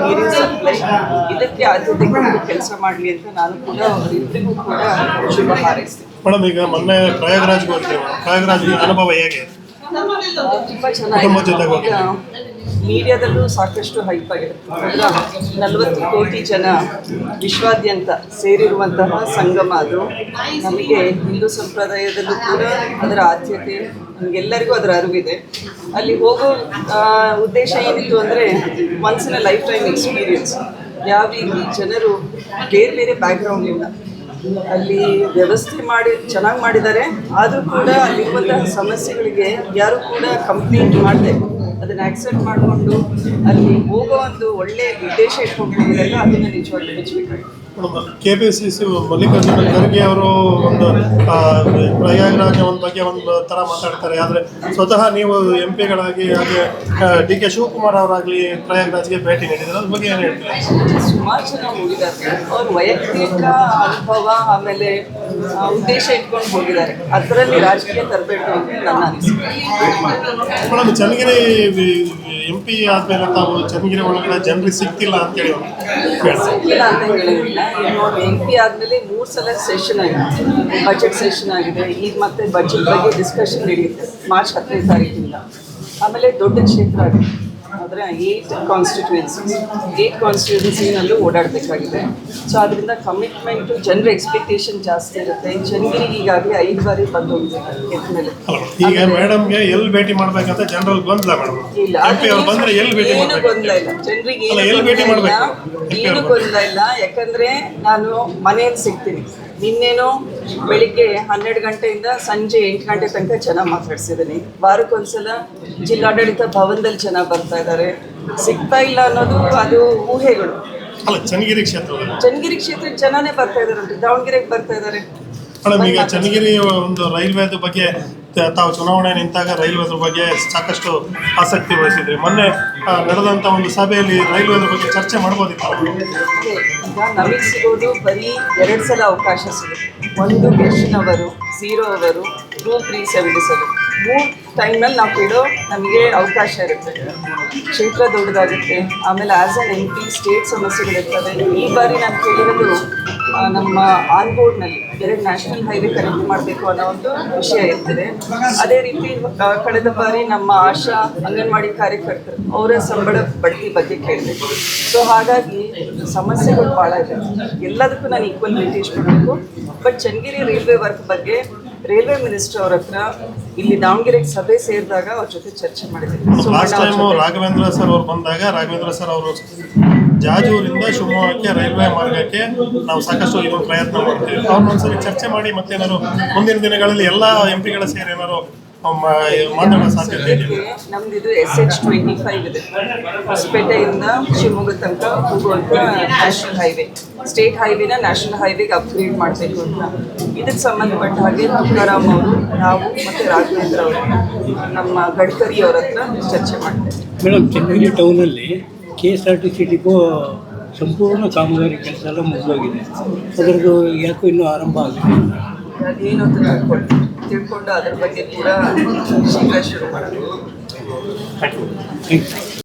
ನೀರಿನ ಸಪ್ಲೈ ಇದಕ್ಕೆ ಆದ್ಯತೆ ಕೊಟ್ಟು ಕೆಲಸ ಮಾಡಲಿ ಅಂತ ನಾನು ಕೂಡ ಅವರಿಬ್ಬರಿಗೂ ಕೂಡ ಶುಭ ಹಾರೈಸ್ತೀನಿ. ಮೇಡಮ್, ಈಗ ಮೊನ್ನೆ ಪ್ರಯಾಗ್ರಾಜ್ಗೆ ಹೋಗ್ತೀವಿ ಪ್ರಯಾಗ್ರಾಜ್ ಅನುಭವ ಹೇಗೆ? ತುಂಬ ಜೊತೆಗೆ ಮೀಡಿಯಾದಲ್ಲೂ ಸಾಕಷ್ಟು ಹೈಪ್ ಆಗಿರುತ್ತೆ. ನಲವತ್ತು ಕೋಟಿ ಜನ ವಿಶ್ವಾದ್ಯಂತ ಸೇರಿರುವಂತಹ ಸಂಗಮ ಅದು. ನಮಗೆ ಹಿಂದೂ ಸಂಪ್ರದಾಯದಲ್ಲೂ ಕೂಡ ಅದರ ಆದ್ಯತೆ ನಮಗೆಲ್ಲರಿಗೂ ಅದರ ಅರಿವಿದೆ. ಅಲ್ಲಿ ಹೋಗೋ ಉದ್ದೇಶ ಏನಿತ್ತು ಅಂದರೆ once in life time experience ಯಾವ ರೀತಿ ಜನರು ಬೇರೆ ಬೇರೆ ಬ್ಯಾಕ್ಗ್ರೌಂಡಿಂದ ಅಲ್ಲಿ ವ್ಯವಸ್ಥೆ ಮಾಡಿ, ಚೆನ್ನಾಗಿ ಮಾಡಿದ್ದಾರೆ. ಆದರೂ ಕೂಡ ಅಲ್ಲಿರುವಂತಹ ಸಮಸ್ಯೆಗಳಿಗೆ ಯಾರು ಕೂಡ ಕಂಪ್ಲೇಂಟ್ ಮಾಡದೆ ಅದನ್ನು ಆಕ್ಸೆಪ್ಟ್ ಮಾಡಿಕೊಂಡು ಅಲ್ಲಿ ಹೋಗೋ ಒಂದು ಒಳ್ಳೆಯ ಉದ್ದೇಶ ಇಟ್ಕೊಂಡು ಹೋಗಿದ್ದಾರೆ ಅದನ್ನು ನಿಜವಾಗ್ಲೂ ಮೆಚ್ಚಬೇಕಾಗಿದೆ K P C C Mallikarjuna Kharge ಅವರು ಒಂದು ಪ್ರಯಾಗರಾಜ್ ಒಂದು ಬಗ್ಗೆ ಒಂದು ಥರ ಮಾತಾಡ್ತಾರೆ. ಆದರೆ ಸ್ವತಃ ನೀವು ಎಂ ಪಿಗಳಾಗಿ ಹಾಗೆ ಡಿ ಕೆ ಶಿವಕುಮಾರ್ ಅವರಾಗಲಿ ಪ್ರಯಾಗ್ರಾಜ್ಗೆ ಭೇಟಿ ನೀಡಿದ್ರೆ. ಅದ್ರ ಬಗ್ಗೆ ಏನು ಹೇಳ್ತೀರಾ? ಸುಮಾರು ಜನ ಹೋಗಿದ್ದಾರೆ. ಅವ್ರ ವೈಯಕ್ತಿಕ ಅನುಭವ ಆಮೇಲೆ ಉದ್ದೇಶ ಇಟ್ಕೊಂಡು ಹೋಗಿದ್ದಾರೆ. ಅದರಲ್ಲಿ ರಾಜಕೀಯ ತರಬೇಕು ಅಂತ ನನ್ನ ಅನಿಸಿಕೆ. ಮೇಡಮ್ ಚನ್ನಗಿರಿ ಎಂ ಪಿ ಆದಮೇಲೆ ತಾವು ಚನ್ನಗಿರಿ ಒಳಗಡೆ ಜನರಿಗೆ ಸಿಗ್ತಿಲ್ಲ ಅಂತೇಳಿ ಹೇಳಿ ಇಲ್ಲ ಅಂತ ಹೇಳೋದಿಲ್ಲ ಇನ್ನು ಎಂ ಪಿ ಆದಮೇಲೆ ಮೂರು ಸಲ ಸೆಷನ್ ಆಗಿದೆ. ಬಜೆಟ್ ಸೆಷನ್ ಆಗಿದೆ. ಈಗ ಮತ್ತೆ ಬಜೆಟ್ ಬಗ್ಗೆ ಡಿಸ್ಕಷನ್ ನಡೆಯುತ್ತೆ. ಮಾರ್ಚ್ ಹತ್ತನೇ ತಾರೀಕಿಂದ. ಆಮೇಲೆ ದೊಡ್ಡ ಕ್ಷೇತ್ರ ಆಗಿದೆ. ಅಂದರೆ ಏಯ್ಟ್ ಕಾನ್ಸ್ಟಿಟ್ಯೂನ್ಸೀಸ್ ಏಯ್ಟ್ ಕಾನ್ಸ್ಟಿಟ್ಯೂನ್ಸಿನಲ್ಲೂ ಓಡಾಡಬೇಕಾಗಿದೆ. ಸೊ ಅದರಿಂದ ಕಮಿಟ್ಮೆಂಟು ಜನರ ಎಕ್ಸ್ಪೆಕ್ಟೇಷನ್ ಜಾಸ್ತಿ ಇರುತ್ತೆ. ಜನರಿಗೆ ಈಗಾಗಲೇ ಐದು ಬಾರಿ ಬಂದು ಮೇಲೆ ಈಗ ಮೇಡಮ್ಗೆ ಎಲ್ಲಿ ಭೇಟಿ ಮಾಡಬೇಕಂತ ಜನರಲ್ಲಿ ಗೊಂದಲ ಮೇಡಮ್. ಇಲ್ಲ ಭೇಟಿ ಏನು ಗೊಂದಲ ಇಲ್ಲ. ಜನರಿಗೆ? ಏನು ಗೊಂದಲ ಇಲ್ಲ. ಯಾಕಂದ್ರೆ ನಾನು ಮನೆಯಲ್ಲಿ ಸಿಗ್ತೀನಿ. ನಿನ್ನೇನು ಬೆಳಿಗ್ಗೆ ಹನ್ನೆರಡು ಗಂಟೆಯಿಂದ ಸಂಜೆ ಎಂಟು ಗಂಟೆ ತನಕ ಜನ ಮಾತಾಡ್ಸಿದ್ದೀನಿ. ವಾರಕ್ಕೊಂದ್ಸಲ ಜಿಲ್ಲಾಡಳಿತ ಭವನದಲ್ಲಿ ಜನ ಬರ್ತಾ ಇದ್ದಾರೆ. ಸಿಗ್ತಾ ಇಲ್ಲ ಅನ್ನೋದು ಅದು ಊಹೆಗಳು. ಚನ್ನಗಿರಿ ಕ್ಷೇತ್ರ ಚನ್ನಗಿರಿ ಕ್ಷೇತ್ರಕ್ಕೆ ಜನನೇ ಬರ್ತಾ ಇದ್ದಾರೆ ದಾವಣಗೆರೆಗೆ ಬರ್ತಾ ಇದ್ದಾರೆ ಮೇಡಮ್ ಈಗ ಚನ್ನಗಿರಿ ಒಂದು ರೈಲ್ವೆದ ಬಗ್ಗೆ ತಾವು ಚುನಾವಣೆ ನಿಂತಾಗ ರೈಲ್ವೆದ ಬಗ್ಗೆ ಸಾಕಷ್ಟು ಆಸಕ್ತಿ ವಹಿಸಿದ್ರಿ. ಮೊನ್ನೆ ನಡೆದಂತ ನಡೆದಂಥ ಒಂದು ಸಭೆಯಲ್ಲಿ ರೈಲ್ವೆದ ಬಗ್ಗೆ ಚರ್ಚೆ ಮಾಡ್ಬೋದಿತ್ತು. ನಮಗೆ ಸಿಗೋದು ಬರೀ ಎರಡು ಸಲ ಅವಕಾಶ ಸಿಗುತ್ತೆ. ಒಂದು ಕ್ವೆಶನ್ ಅವರು ಝೀರೋ ಅವರು ಟೂ ತ್ರೀ ಸೆವೆಂಟಿ ಸೆವೆನ್ ಮೂರು ಟೈಮಲ್ಲಿ ನಾವು ಕೇಳೋ ನಮಗೆ ಅವಕಾಶ ಇರುತ್ತೆ. ಕ್ಷೇತ್ರ ದೊಡ್ಡದಾಗುತ್ತೆ. ಆಮೇಲೆ as an M P state ಸಮಸ್ಯೆಗಳಿರ್ತವೆ. ಈ ಬಾರಿ ನಾನು ಕೇಳಿರೋದು ನಮ್ಮ ಆನ್ ಬೋರ್ಡ್ನಲ್ಲಿ ಎರಡು ನ್ಯಾಷನಲ್ ಹೈವೇ ಕನೆಕ್ಟ್ ಮಾಡಬೇಕು ಅನ್ನೋ ಒಂದು ವಿಷಯ ಇರ್ತದೆ. ಅದೇ ರೀತಿ ಕಳೆದ ಬಾರಿ ನಮ್ಮ ಆಶಾ ಅಂಗನವಾಡಿ ಕಾರ್ಯಕರ್ತರು ಅವರ ಸಂಬಳ ಬಡ್ತಿ ಬಗ್ಗೆ ಕೇಳಬೇಕು ಸೊ ಹಾಗಾಗಿ ಸಮಸ್ಯೆಗಳು ಭಾಳ ಇದೆ. ಎಲ್ಲದಕ್ಕೂ ನಾನು ಈಕ್ವಲ್ ವೆಂಟೇಜ್ ಮಾಡಬೇಕು. ಬಟ್ ಚನ್ನಗಿರಿ ರೈಲ್ವೆ ವರ್ಕ್ ಬಗ್ಗೆ ರೈಲ್ವೆ ಮಿನಿಸ್ಟರ್ ಅವ್ರ ಹತ್ರ ಇಲ್ಲಿ ದಾವಣಗೆರೆಗೆ ಸಭೆ ಸೇರಿದಾಗ ಅವ್ರ ಜೊತೆ ಚರ್ಚೆ ಮಾಡಿದ್ದೀನಿ ರಾಘವೇಂದ್ರ ಸರ್ ಅವ್ರು ಬಂದಾಗ ರಾಘವೇಂದ್ರ ಸರ್ ಅವರು ಜಾಜೂರಿಂದ ಶಿವಮೊಗ್ಗಕ್ಕೆ ರೈಲ್ವೆ ಮಾರ್ಗಕ್ಕೆ ನಾವು ಸಾಕಷ್ಟು ಇದೊಂದು ಪ್ರಯತ್ನ ಮಾಡ್ತೀವಿ. ಅವ್ರನ್ನ ಒಂದ್ಸರಿ ಚರ್ಚೆ ಮಾಡಿ ಮತ್ತೆ ನಾನು ಮುಂದಿನ ದಿನಗಳಲ್ಲಿ ಎಲ್ಲ ಎಂ ಪಿಗಳ ಸೇರಿ ಏನಾದ್ರು ನಮ್ದು ಇದು ಎಸ್ ಎಚ್ ಟ್ವೆಂಟಿ ಫೈವ್ ಇದೆ. ಹೊಸಪೇಟೆಯಿಂದ ಶಿವಮೊಗ್ಗ ತನಕ ಹೋಗುವಂತ ನ್ಯಾಷನಲ್ ಹೈವೇ ಸ್ಟೇಟ್ ಹೈವೇನ ನ್ಯಾಷನಲ್ ಹೈವೇಗೆ ಅಪ್ಗ್ರೇಡ್ ಮಾಡಬೇಕು ಅಂತ. ಇದಕ್ಕೆ ಸಂಬಂಧಪಟ್ಟ ಹಾಗೆ ತುಕಾರಾಮ್ ಅವರು ನಾವು ಮತ್ತು ರಾಘವೇಂದ್ರ ಅವರು ನಮ್ಮ ಗಡ್ಕರಿ ಅವರ ಹತ್ರ ಚರ್ಚೆ ಮಾಡ್ತೇವೆ. Madam Channagiri ಟೌನಲ್ಲಿ K S R T C depot ಸಂಪೂರ್ಣ ಕಾಮಗಾರಿ ಕೆಲಸ ಎಲ್ಲ ಮುಗಿದೋಗಿದೆ. ಅದರದ್ದು ಯಾಕೋ ಇನ್ನೂ ಆರಂಭ ಆಗಿದೆ ಅಂತ ತಿಳ್ಕೊಂಡು ತಿಳ್ಕೊಂಡು ಅದ್ರ ಬಗ್ಗೆ ಕೂಡ ಶೀಘ್ರ ಶುರು ಮಾಡೋದು ಥ್ಯಾಂಕ್ ಯು